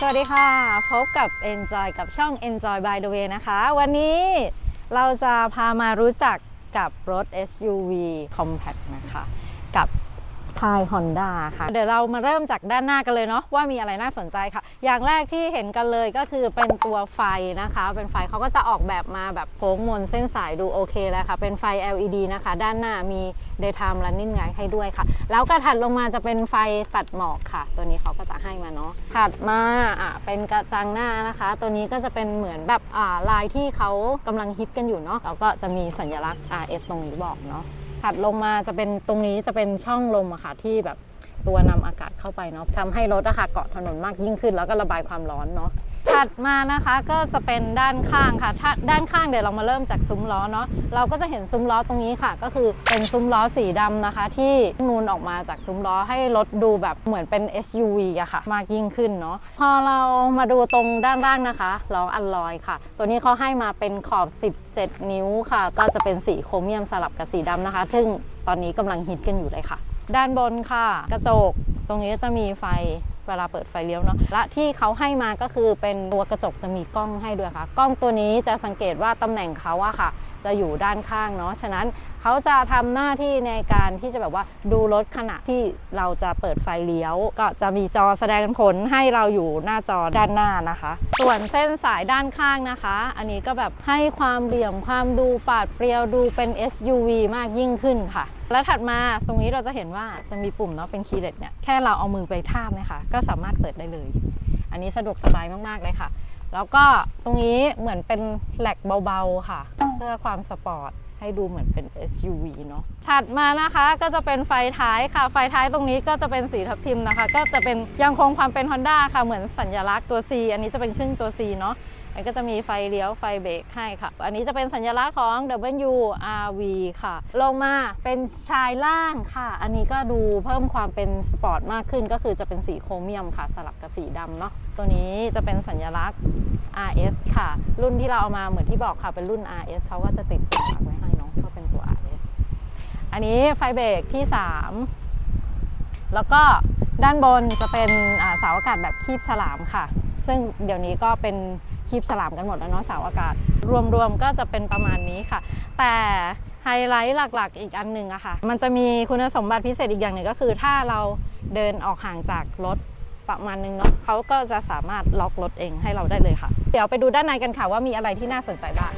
สวัสดีค่ะ พบกับ Enjoy กับช่อง Enjoy by the way นะคะ วันนี้เราจะพามารู้จักกับรถ SUV Compact นะคะ กับพาย Honda ค่ะ เดี๋ยวเรามาเริ่มจากด้านหน้ากันเลยเนาะว่ามีอะไรน่าสนใจค่ะ อย่างแรกที่เห็นกันเลยก็คือเป็นตัวไฟนะคะ เป็นไฟเขาก็จะออกแบบมาแบบโค้งมนเส้นสายดูโอเคแล้วค่ะ เป็นไฟ LED นะคะ ด้านหน้ามี daytime running light ให้ด้วยค่ะ แล้วก็ถัดลงมาจะเป็นไฟตัดหมอกค่ะ ตัวนี้เขาก็ ให้มาเนาะถัดมาอะเป็นกระจังหน้านะคะ ตัวนี้ก็จะเป็นเหมือนแบบอ่าลายที่เขากำลังฮิตกันอยู่เนาะแล้วก็จะมีสัญลักษณ์ RS ตรงนี้บอกเนาะถัดลงมาจะเป็นตรงนี้จะเป็นช่องลมอะค่ะที่แบบตัวนำอากาศเข้าไปเนาะทำให้รถอะค่ะเกาะถนนมากยิ่งขึ้น แล้วก็ระบายความร้อนเนาะ ถัดมานะคะก็จะเป็นด้านข้างค่ะถ้าด้านข้างเดี๋ยวเรามาเริ่มจากซุ้มล้อเนาะเราก็จะเห็นซุ้มล้อตรงนี้ค่ะ ก็คือเป็นซุ้มล้อสีดำนะคะ ที่นูนออกมาจากซุ้มล้อให้รถดูแบบเหมือนเป็น SUV อะค่ะ มากยิ่งขึ้นเนาะพอเรามาดูตรงด้านล่างนะคะล้ออัลลอยค่ะ ตัวนี้เขาให้มาเป็นขอบ 17 นิ้วค่ะ ก็จะเป็นสีโครเมียมสลับกับสีดำนะคะ ซึ่งตอนนี้กำลังฮิตกันอยู่เลยค่ะ ด้านบนค่ะ กระจกตรงนี้จะมีไฟ เวลาเปิดไฟเลี้ยวเนาะและที่เขาให้มาก็คือเป็นตัวกระจกจะมีกล้องให้ด้วยค่ะ กล้องตัวนี้จะสังเกตว่าตำแหน่งเขาอะค่ะ จะอยู่ด้านข้างเนาะฉะนั้นเขาจะทำหน้าที่ในการที่จะแบบว่าดูรถขณะที่เราจะเปิดไฟเลี้ยว ก็จะมีจอแสดงผลให้เราอยู่หน้าจอด้านหน้านะคะ ส่วนเส้นสายด้านข้างนะคะ อันนี้ก็แบบให้ความเหลี่ยมความดูปาดเปรียวดูเป็น SUV มากยิ่งขึ้นค่ะ แล้วถัดมาตรงนี้เราจะเห็นว่าจะมีปุ่มเนาะเป็นคีย์เลสเนี่ยแค่เราเอามือไปทาบเนี่ยค่ะก็สามารถเปิดได้เลย อันนี้สะดวกสบายมากๆเลยค่ะ แล้วก็ตรงนี้เหมือนเป็นแหลกเบาๆค่ะ เพื่อความสปอร์ต ให้ดูเหมือนเป็น SUV เนาะถัดมานะคะก็จะเป็นไฟท้ายค่ะ ไฟท้ายตรงนี้ก็จะเป็นสีทับทิมนะคะ ก็จะเป็นยังคงความเป็น Honda ค่ะ เหมือนสัญลักษณ์ตัว C อันนี้จะเป็นครึ่งตัว C เนาะมันก็จะมีไฟเลี้ยวไฟเบรกให้ค่ะ อันนี้จะเป็นสัญลักษณ์ของ WRV ค่ะ ลงมาเป็นชายล่างค่ะ อันนี้ก็ดูเพิ่มความเป็นสปอร์ตมากขึ้น ก็คือจะเป็นสีโครเมียมค่ะ สลับกับสีดำเนาะ ตัวนี้จะเป็นสัญลักษณ์ RS ค่ะ รุ่นที่เราเอามาเหมือนที่บอกค่ะ เป็นรุ่น RS เขาก็จะติดสัญลักษณ์ไว้ให้ เป็นตัว RS อันนี้ไฟเบรกที่ 3 แล้วก็ด้านบนจะเป็นเสาอากาศแบบคีบฉลามค่ะ ซึ่งเดี๋ยวนี้ก็เป็นคีบฉลามกันหมดแล้วเนาะเสาอากาศ รวมๆก็จะเป็นประมาณนี้ค่ะ แต่ไฮไลท์หลักๆ อีกอันหนึ่งอะค่ะ มันจะมีคุณสมบัติพิเศษอีกอย่างหนึ่งก็คือ ถ้าเราเดินออกห่างจากรถประมาณนึงเนาะเขาก็จะสามารถล็อกรถเองให้เราได้เลยค่ะ เดี๋ยวไปดูด้านในกันค่ะว่ามีอะไรที่น่าสนใจบ้าง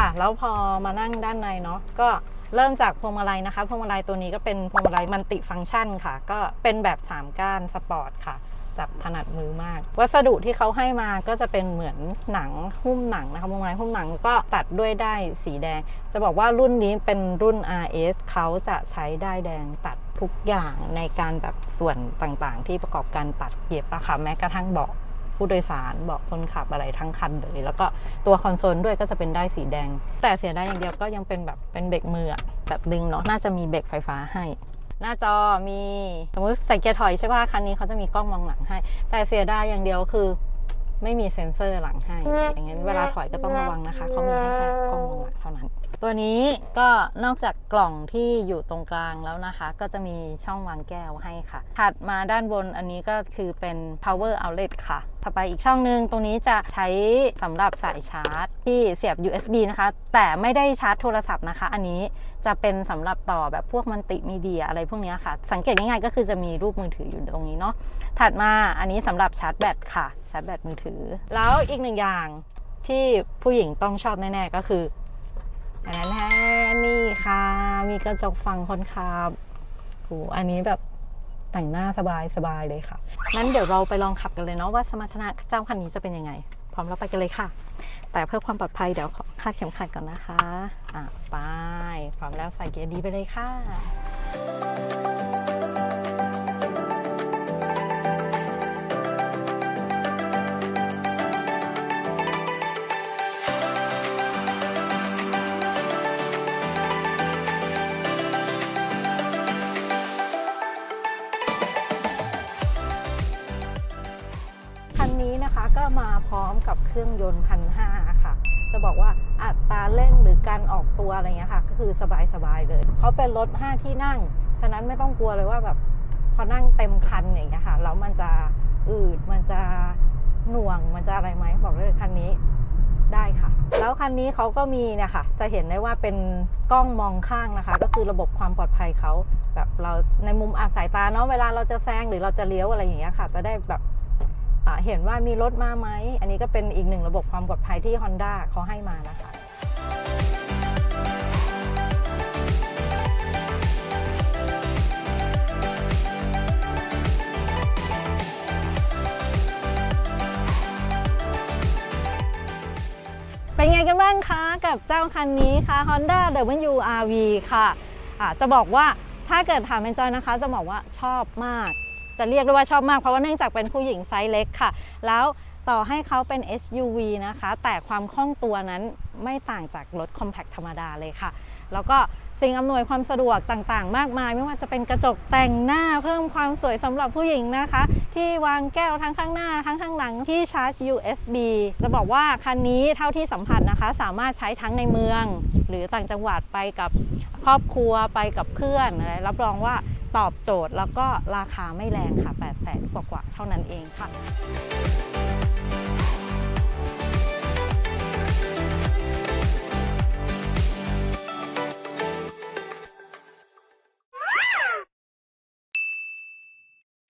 ค่ะ แล้วพอมานั่งด้านในเนาะก็เริ่มจากพวงมาลัยนะคะพวงมาลัยตัวนี้ก็เป็นพวงมาลัยมันติฟังก์ชันค่ะ ก็เป็นแบบ 3 ก้านสปอร์ตค่ะ จับถนัดมือมาก วัสดุที่เขาให้มาก็จะเป็นเหมือนหนังหุ้มหนังนะคะพวงมาลัยหุ้มหนังก็ตัดด้วยได้สีแดง จะบอกว่ารุ่นนี้เป็นรุ่น RS เขาจะใช้ได้แดงตัดทุกอย่างในการแบบส่วนต่างๆ ที่ประกอบการตัดเย็บอะค่ะแม้กระทั่งเบาะ ผู้โดยสารเบาะคนขับอะไรทั้งคันเลย แล้วก็ตัวคอนโซลด้วยก็จะเป็นได้สีแดง แต่เสียได้อย่างเดียวก็ยังเป็นแบบเป็นเบรกมือแบบดึงเนาะน่าจะมีเบรกไฟฟ้าให้หน้าจอมีสมมติใส่เกียร์ถอยใช่ป่ะคันนี้เขาจะมีกล้องมองหลังให้ แต่เสียดายอย่างเดียวคือ ไม่มีเซ็นเซอร์หลังให้ อย่างนั้นเวลาถอยก็ต้องระวังนะคะเขามีให้แค่กล้องมองหลังเท่านั้น ตัวนี้ก็นอกจากกล่องที่อยู่ตรงกลางแล้วนะคะ ก็จะมีช่องวางแก้วให้ค่ะ ถัดมาด้านบนอันนี้ก็คือเป็น power outlet ค่ะถัดไปอีกช่องหนึ่งตรงนี้จะใช้สำหรับสายชาร์จ ที่เสียบ USB นะคะ แต่ไม่ได้ชาร์จโทรศัพท์นะคะ อันนี้จะเป็นสำหรับต่อแบบพวกมันติมีเดียอะไรพวกนี้ค่ะ สังเกตง่ายๆก็คือจะมีรูปมือถืออยู่ตรงนี้เนาะ ถัดมาอันนี้สำหรับชาร์จแบตค่ะ ชาร์จแบตมือถือ แล้วอีกหนึ่งอย่างที่ผู้หญิงต้องชอบแน่ๆก็คือ อันนั้นแน่นี่ค่ะ มีกระจกฝั่งคนขับโหอันนี้แบบแต่งหน้าสบายสบายเลยค่ะ งั้นเดี๋ยวเราไปลองขับกันเลยเนาะว่าสมรรถนะเจ้าคันนี้จะเป็นยังไง พร้อมแล้วไปกันเลยค่ะ แต่เพื่อความปลอดภัยเดี๋ยวขอคาดเข็มขัดก่อนนะคะ อะไป พร้อมแล้วใส่เกียร์ดีไปเลยค่ะ นี้นะคะก็มาพร้อมกับเครื่องยนต์พันห้าค่ะ จะบอกว่าอัตราเร่งหรือการออกตัวอะไรเงี้ยค่ะ ก็คือสบายๆเลยเขาเป็นรถ 5 ที่นั่ง ฉะนั้นไม่ต้องกลัวเลยว่าแบบพอนั่งเต็มคันอย่างเงี้ยค่ะแล้วมันจะอืดมันจะหน่วงมันจะอะไรไหมบอกเลยคันนี้ได้ค่ะ แล้วคันนี้เขาก็มีเนี่ยค่ะ จะเห็นได้ว่าเป็นกล้องมองข้างนะคะ ก็คือระบบความปลอดภัยเขาแบบเราในมุมอาสายตาเนาะเวลาเราจะแซงหรือเราจะเลี้ยวอะไรอย่างเงี้ยค่ะ จะได้แบบ เห็นว่ามีรถมาไหม อันนี้ก็เป็นอีกหนึ่งระบบความปลอดภัยที่ Honda เขาให้มานะคะเป็นไงกันบ้างคะกับเจ้าคันนี้ค่ะ Honda WRV ค่ะอ่าจะบอกว่าถ้าเกิดถามเป็นจอยนะคะ จะบอกว่าชอบมาก จะเรียกได้ว่าชอบมากเพราะว่าเนื่องจากเป็นผู้หญิงไซส์เล็กค่ะ แล้วต่อให้เขาเป็น SUV นะคะ แต่ความคล่องตัวนั้นไม่ต่างจากรถ Compact ธรรมดาเลยค่ะ แล้วก็สิ่งอำนวยความสะดวกต่างๆ มากมาย ไม่ว่าจะเป็นกระจกแต่งหน้าเพิ่มความสวยสำหรับผู้หญิงนะคะ ที่วางแก้วทั้งข้างหน้า ทั้งข้างหลังที่ชาร์จ USB จะบอกว่าคันนี้เท่าที่สัมผัสนะคะ สามารถใช้ทั้งในเมือง หรือต่างจังหวัดไปกับครอบครัวไปกับเพื่อนอะไรรับรองว่า ตอบโจทย์แล้วก็ราคาไม่แรงค่ะ 8 0 0แสนกว่าๆเท่านั้นเองค่ะ